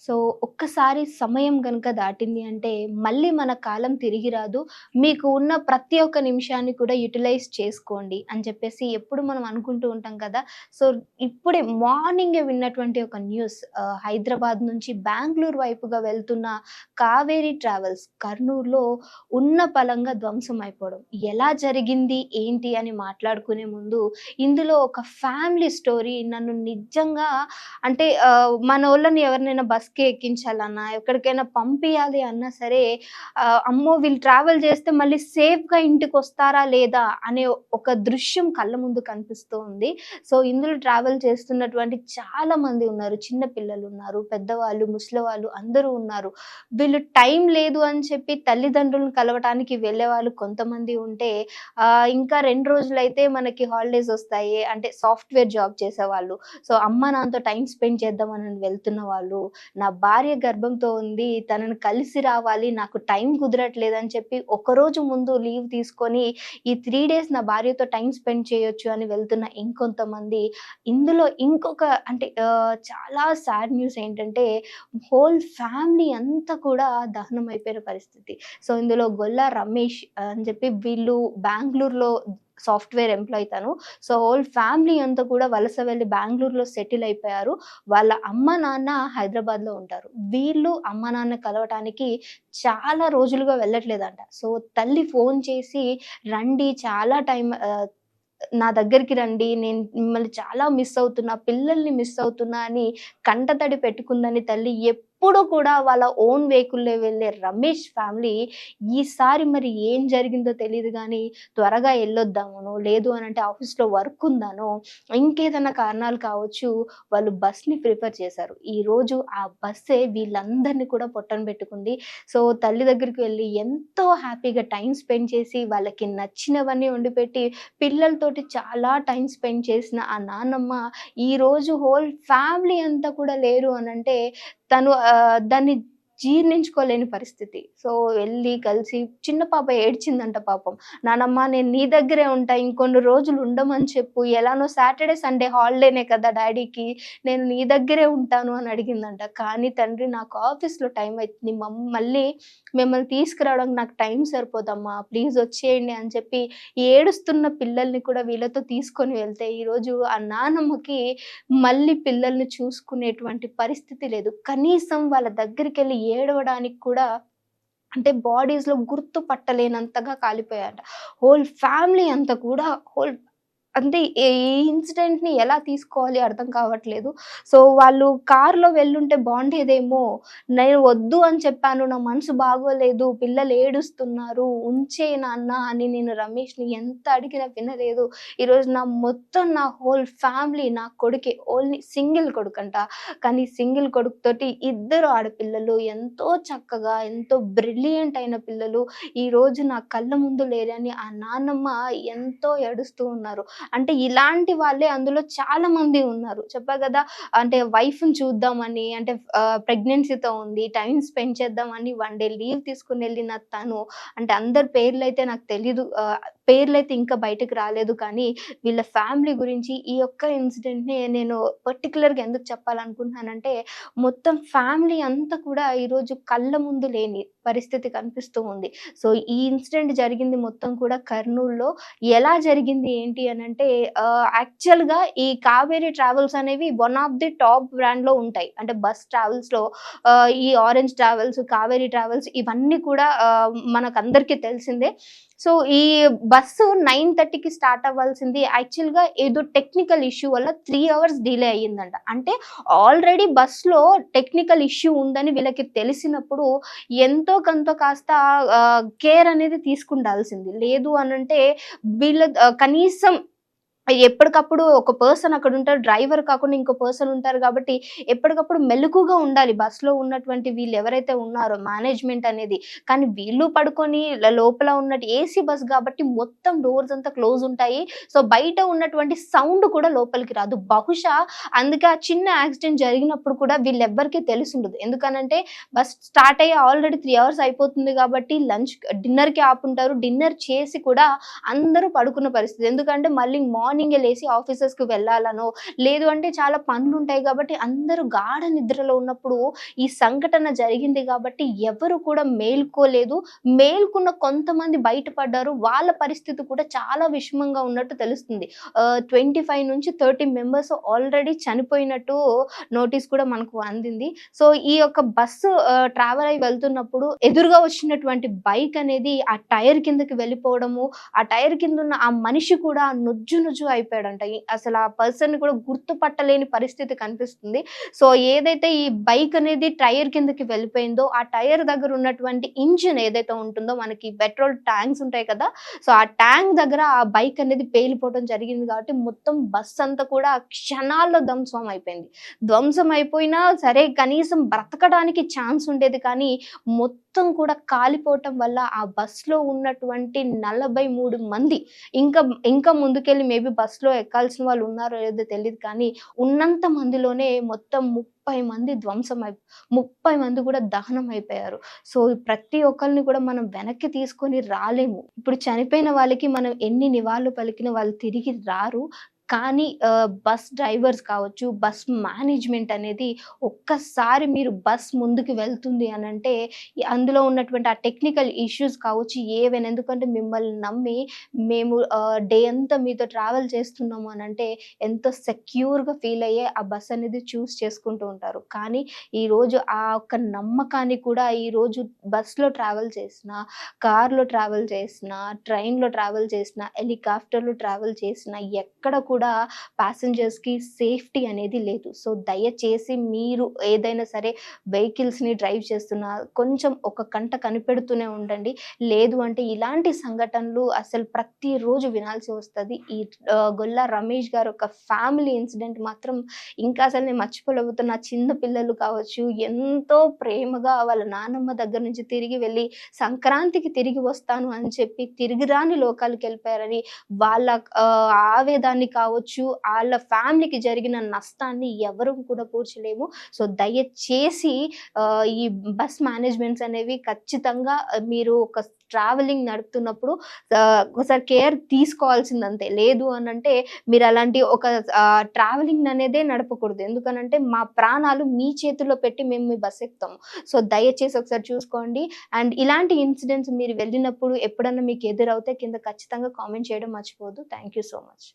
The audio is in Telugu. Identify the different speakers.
Speaker 1: So ఒక్కసారి సమయం కనుక దాటింది అంటే మళ్ళీ మన కాలం తిరిగి రాదు. మీకు ఉన్న ప్రతి ఒక్క నిమిషాన్ని కూడా యూటిలైజ్ చేసుకోండి అని చెప్పేసి ఎప్పుడు మనం అనుకుంటూ ఉంటాం కదా. సో ఇప్పుడే మార్నింగే విన్నటువంటి ఒక న్యూస్ హైదరాబాద్ నుంచి బెంగళూరు వైపుగా వెళ్తున్న కావేరీ ట్రావెల్స్ కర్నూలులో ఉన్న పలంగా ధ్వంసం అయిపోవడం. ఎలా జరిగింది? ఏంటి? అని మాట్లాడుకునే ముందు ఇందులో ఒక ఫ్యామిలీ స్టోరీ నన్ను నిజంగా అంటే మన వాళ్ళని ఎవరినైనా బస్ బస్కి ఎక్కించాలన్నా ఎక్కడికైనా పంపించాలి అన్నా సరే అమ్మో వీళ్ళు ట్రావెల్ చేస్తే మళ్ళీ సేఫ్గా ఇంటికి వస్తారా లేదా అనే ఒక దృశ్యం కళ్ళ ముందు కనిపిస్తూ ఉంది. సో ఇందులో ట్రావెల్ చేస్తున్నటువంటి చాలా మంది ఉన్నారు. చిన్న పిల్లలు ఉన్నారు పెద్దవాళ్ళు ముసలి వాళ్ళు అందరూ ఉన్నారు. వీళ్ళు టైం లేదు అని చెప్పి తల్లిదండ్రులను కలవటానికి వెళ్ళే వాళ్ళు కొంతమంది ఉంటే ఇంకా రెండు రోజులైతే మనకి హాలిడేస్ వస్తాయి. అంటే సాఫ్ట్వేర్ జాబ్ చేసేవాళ్ళు. సో అమ్మ నాన్నతో టైం స్పెండ్ చేద్దామని వెళ్తున్న వాళ్ళు నా భార్య గర్భంతో ఉంది తనను కలిసి రావాలి నాకు టైం కుదరట్లేదు అని చెప్పి ఒకరోజు ముందు లీవ్ తీసుకొని ఈ త్రీ డేస్ నా భార్యతో టైం స్పెండ్ చేయొచ్చు అని వెళ్తున్న ఇంకొంతమంది. ఇందులో ఇంకొక అంటే చాలా సాడ్ న్యూస్ ఏంటంటే హోల్ ఫ్యామిలీ అంతా కూడా దహనం అయిపోయిన పరిస్థితి. సో ఇందులో గొల్ల రమేష్ అని చెప్పి వీళ్ళు బెంగళూరులో సాఫ్ట్వేర్ ఎంప్లాయ్ తను. సో హోల్ ఫ్యామిలీ అంతా కూడా వలస వెళ్ళి బెంగళూరులో సెటిల్ అయిపోయారు. వాళ్ళ అమ్మ నాన్న హైదరాబాద్లో ఉంటారు. వీళ్ళు అమ్మ నాన్న కలవటానికి చాలా రోజులుగా వెళ్ళట్లేదంట. సో తల్లి ఫోన్ చేసి రండి చాలా టైం నా దగ్గరికి రండి. నేను మిమ్మల్ని చాలా మిస్ అవుతున్నా పిల్లల్ని మిస్ అవుతున్నా అని కంటతడి పెట్టుకుందని తల్లి ఎప్పుడు కూడా వాళ్ళ ఓన్ వెహికల్లో వెళ్ళే రమేష్ ఫ్యామిలీ ఈసారి మరి ఏం జరిగిందో తెలియదు కానీ త్వరగా వెళ్ళొద్దామను లేదు అని అంటే ఆఫీస్లో వర్క్ ఉందానో ఇంకేదైనా కారణాలు కావచ్చు వాళ్ళు బస్ని ప్రిఫర్ చేశారు. ఈ రోజు ఆ బస్సే వీళ్ళందరినీ కూడా పొట్టన పెట్టుకుంది. సో తల్లి దగ్గరికి వెళ్ళి ఎంతో హ్యాపీగా టైం స్పెండ్ చేసి వాళ్ళకి నచ్చినవన్నీ వండిపెట్టి పిల్లలతోటి చాలా టైం స్పెండ్ చేసిన ఆ నాన్నమ్మ ఈ రోజు హోల్ ఫ్యామిలీ అంతా కూడా లేరు అని అంటే తను దాన్ని జీర్ణించుకోలేని పరిస్థితి. సో వెళ్ళి కలిసి చిన్న పాప ఏడ్చిందంట పాపం. నానమ్మ నేను నీ దగ్గరే ఉంటా ఇంకొన్ని రోజులు ఉండమని చెప్పు. ఎలానో సాటర్డే సండే హాలిడేనే కదా డాడీకి. నేను నీ దగ్గరే ఉంటాను అని అడిగిందంట. కానీ తండ్రి నాకు ఆఫీస్లో టైం అవుతుంది మమ్ మళ్ళీ మిమ్మల్ని తీసుకురావడానికి నాకు టైం సరిపోదమ్మా. ప్లీజ్ వచ్చేయండి అని చెప్పి ఏడుస్తున్న పిల్లల్ని కూడా వీళ్ళతో తీసుకొని వెళ్తే ఈరోజు ఆ నానమ్మకి మళ్ళీ పిల్లల్ని చూసుకునేటువంటి పరిస్థితి లేదు. కనీసం వాళ్ళ దగ్గరికి వెళ్ళి ఏడవడానికి కూడా అంటే బాడీస్లో గుర్తు పట్టలేనంతగా కాలిపోయాట హోల్ ఫ్యామిలీ అంతా కూడా హోల్ అంటే ఈ ఇన్సిడెంట్ని ఎలా తీసుకోవాలి అర్థం కావట్లేదు. సో వాళ్ళు కార్లో వెళ్ళుంటే బాగుండేదేమో నేను వద్దు అని చెప్పాను నా మనసు బాగోలేదు పిల్లలు ఏడుస్తున్నారు ఉంచే నాన్న అని నేను రమేష్ని ఎంత అడిగినా వినలేదు. ఈరోజు నా మొత్తం నా హోల్ ఫ్యామిలీ నా కొడుకే ఓన్లీ సింగిల్ కొడుకు అంట. కానీ సింగిల్ కొడుకుతోటి ఇద్దరు ఆడపిల్లలు ఎంతో చక్కగా ఎంతో బ్రిలియంట్ అయిన పిల్లలు ఈ రోజు నా కళ్ళ ముందు లేరని ఆ నాన్నమ్మ ఎంతో ఏడుస్తూ ఉన్నారు. అంటే ఇలాంటి వాళ్ళే అందులో చాలా మంది ఉన్నారు. చెప్పా కదా అంటే వైఫ్ని చూద్దామని అంటే ప్రెగ్నెన్సీతో ఉంది టైం స్పెండ్ చేద్దామని వన్ డే లీవ్ తీసుకుని వెళ్ళిన తను. అంటే అందరి పేర్లు అయితే నాకు తెలీదు. పేర్లు అయితే ఇంకా బయటకు రాలేదు. కానీ వీళ్ళ ఫ్యామిలీ గురించి ఈ యొక్క ఇన్సిడెంట్ని నేను పర్టికులర్గా ఎందుకు చెప్పాలనుకుంటున్నానంటే మొత్తం ఫ్యామిలీ అంతా కూడా ఈరోజు కళ్ళ ముందు లేని పరిస్థితి కనిపిస్తూ ఉంది. సో ఈ ఇన్సిడెంట్ జరిగింది మొత్తం కూడా కర్నూలులో. ఎలా జరిగింది ఏంటి అని అంటే యాక్చువల్గా ఈ కావేరీ ట్రావెల్స్ అనేవి వన్ ఆఫ్ ది టాప్ బ్రాండ్లో ఉంటాయి. అంటే బస్ ట్రావెల్స్లో ఈ ఆరెంజ్ ట్రావెల్స్ కావేరీ ట్రావెల్స్ ఇవన్నీ కూడా మనకు మనకందరికీ తెలిసిందే. సో ఈ బస్సు నైన్ థర్టీకి స్టార్ట్ అవ్వాల్సింది. యాక్చువల్గా ఏదో టెక్నికల్ ఇష్యూ వల్ల త్రీ అవర్స్ డిలే అయ్యిందంట. అంటే ఆల్రెడీ బస్సులో టెక్నికల్ ఇష్యూ ఉందని వీళ్ళకి తెలిసినప్పుడు ఎంతో కొంత కాస్త కేర్ అనేది తీసుకుండాల్సింది. లేదు అనంటే వీళ్ళ కనీసం ఎప్పటికప్పుడు ఒక పర్సన్ అక్కడ ఉంటారు డ్రైవర్ కాకుండా ఇంకో పర్సన్ ఉంటారు కాబట్టి ఎప్పటికప్పుడు మెలకుగా ఉండాలి. బస్సులో ఉన్నటువంటి వీళ్ళు ఎవరైతే ఉన్నారో మేనేజ్మెంట్ అనేది. కానీ వీళ్ళు పడుకొని లోపల ఉన్నట్టు ఏసీ బస్ కాబట్టి మొత్తం డోర్స్ అంతా క్లోజ్ ఉంటాయి. సో బయట ఉన్నటువంటి సౌండ్ కూడా లోపలికి రాదు. బహుశా అందుకే ఆ చిన్న యాక్సిడెంట్ జరిగినప్పుడు కూడా వీళ్ళెవ్వరికీ తెలిసి ఉండదు ఎందుకనంటే బస్ స్టార్ట్ అయ్యి ఆల్రెడీ త్రీ అవర్స్ అయిపోతుంది కాబట్టి లంచ్ డిన్నర్కి ఆపుంటారు. డిన్నర్ చేసి కూడా అందరూ పడుకున్న పరిస్థితి. ఎందుకంటే మళ్ళీ మార్నింగ్ లేచి ఆఫీసెస్కి వెళ్ళాలనో లేదు అంటే చాలా పనులు ఉంటాయి కాబట్టి అందరూ గాఢ నిద్రలో ఉన్నప్పుడు ఈ సంఘటన జరిగింది కాబట్టి ఎవరు కూడా మేల్కోలేదు. మేల్కున్న కొంతమంది బయటపడ్డారు. వాళ్ళ పరిస్థితి కూడా చాలా విషమంగా ఉన్నట్టు తెలుస్తుంది. ట్వంటీ ఫైవ్ నుంచి థర్టీ మెంబర్స్ ఆల్రెడీ చనిపోయినట్టు నోటీస్ కూడా మనకు అందింది. సో ఈ యొక్క బస్సు ట్రావెల్ అయి వెళ్తున్నప్పుడు ఎదురుగా వచ్చినటువంటి బైక్ అనేది ఆ టైర్ కిందకి వెళ్ళిపోవడము ఆ టైర్ కింద ఉన్న ఆ మనిషి కూడా నుజ్జు నుజ్జు అయిపోయాడంట. అసలు ఆ పర్సన్ కూడా గుర్తుపట్టలేని పరిస్థితి కనిపిస్తుంది. సో ఏదైతే ఈ బైక్ అనేది టైర్ కిందకి వెళ్ళిపోయిందో ఆ టైర్ దగ్గర ఉన్నటువంటి ఇంజిన్ ఏదైతే ఉంటుందో మనకి పెట్రోల్ ట్యాంక్స్ ఉంటాయి కదా సో ఆ ట్యాంక్ దగ్గర ఆ బైక్ అనేది పేలిపోవడం జరిగింది కాబట్టి మొత్తం బస్ అంతా కూడా క్షణాల్లో ధ్వంసం అయిపోయింది. ధ్వంసం అయిపోయినా సరే కనీసం బ్రతకడానికి ఛాన్స్ ఉండేది కానీ మొత్తం మొత్తం కూడా కాలిపోవటం వల్ల ఆ బస్సులో ఉన్నటువంటి నలభై మూడు మంది ఇంకా ఇంకా ముందుకెళ్ళి మేబీ బస్సులో ఎక్కాల్సిన వాళ్ళు ఉన్నారో లేదో తెలియదు కానీ ఉన్నంత మందిలోనే మొత్తం ముప్పై మంది ధ్వంసం అయి ముప్పై మంది కూడా దహనం అయిపోయారు. సో ప్రతి ఒక్కరిని కూడా మనం వెనక్కి తీసుకొని రాలేము. ఇప్పుడు చనిపోయిన వాళ్ళకి మనం ఎన్ని నివాళులు పలికిన వాళ్ళు తిరిగి రారు. కానీ బస్ డ్రైవర్స్ కావచ్చు బస్ మేనేజ్మెంట్ అనేది ఒక్కసారి మీరు బస్ ముందుకు వెళ్తుంది అని అంటే అందులో ఉన్నటువంటి ఆ టెక్నికల్ ఇష్యూస్ కావచ్చు ఏవైనా ఎందుకంటే మిమ్మల్ని నమ్మి మేము డే అంతా మీతో ట్రావెల్ చేస్తున్నాము అని అంటే ఎంతో సెక్యూర్గా ఫీల్ అయ్యే ఆ బస్ అనేది చూస్ చేసుకుంటూ ఉంటారు. కానీ ఈరోజు ఆ ఒక్క నమ్మకాన్ని కూడా ఈరోజు బస్లో ట్రావెల్ చేసిన కార్లో ట్రావెల్ చేసిన ట్రైన్లో ట్రావెల్ చేసిన హెలికాప్టర్లో ట్రావెల్ చేసిన ఎక్కడ కూడా ప్యాసింజర్స్కి సేఫ్టీ అనేది లేదు. సో దయచేసి మీరు ఏదైనా సరే వెహికల్స్ని డ్రైవ్ చేస్తున్నా కొంచెం ఒక కంట కనిపెడుతూనే ఉండండి. లేదు అంటే ఇలాంటి సంఘటనలు అసలు ప్రతిరోజు వినాల్సి వస్తుంది. ఈ గొల్ల గొల్లా రమేష్ గారు ఒక ఫ్యామిలీ ఇన్సిడెంట్ మాత్రం ఇంకా అసలు నేను మర్చిపోలేకపోతున్నా. చిన్న పిల్లలు కావచ్చు ఎంతో ప్రేమగా వాళ్ళ నానమ్మ దగ్గర నుంచి తిరిగి వెళ్ళి సంక్రాంతికి తిరిగి వస్తాను అని చెప్పి తిరిగి రాని లోకాలకు వెళ్ళిపోయారని వాళ్ళ ఆవేదాన్ని కావచ్చు వాళ్ళ ఫ్యామిలీకి జరిగిన నష్టాన్ని ఎవరు కూడా పూడ్చలేము సో దయచేసి ఈ బస్ మేనేజ్మెంట్స్ అనేవి ఖచ్చితంగా మీరు ఒక ట్రావెలింగ్ నడుపుతున్నప్పుడు ఒకసారి కేర్ తీసుకోవాల్సిందంతే. లేదు అని అంటే మీరు అలాంటి ఒక ట్రావెలింగ్ అనేదే నడపకూడదు. ఎందుకనంటే మా ప్రాణాలు మీ చేతుల్లో పెట్టి మేము మీ బస్ ఎక్కుతాము. సో దయచేసి ఒకసారి చూసుకోండి. అండ్ ఇలాంటి ఇన్సిడెంట్స్ మీరు వెళ్ళినప్పుడు ఎప్పుడన్నా మీకు ఎదురవుతే కింద ఖచ్చితంగా కామెంట్ చేయడం మర్చిపోవద్దు. Thank you so much.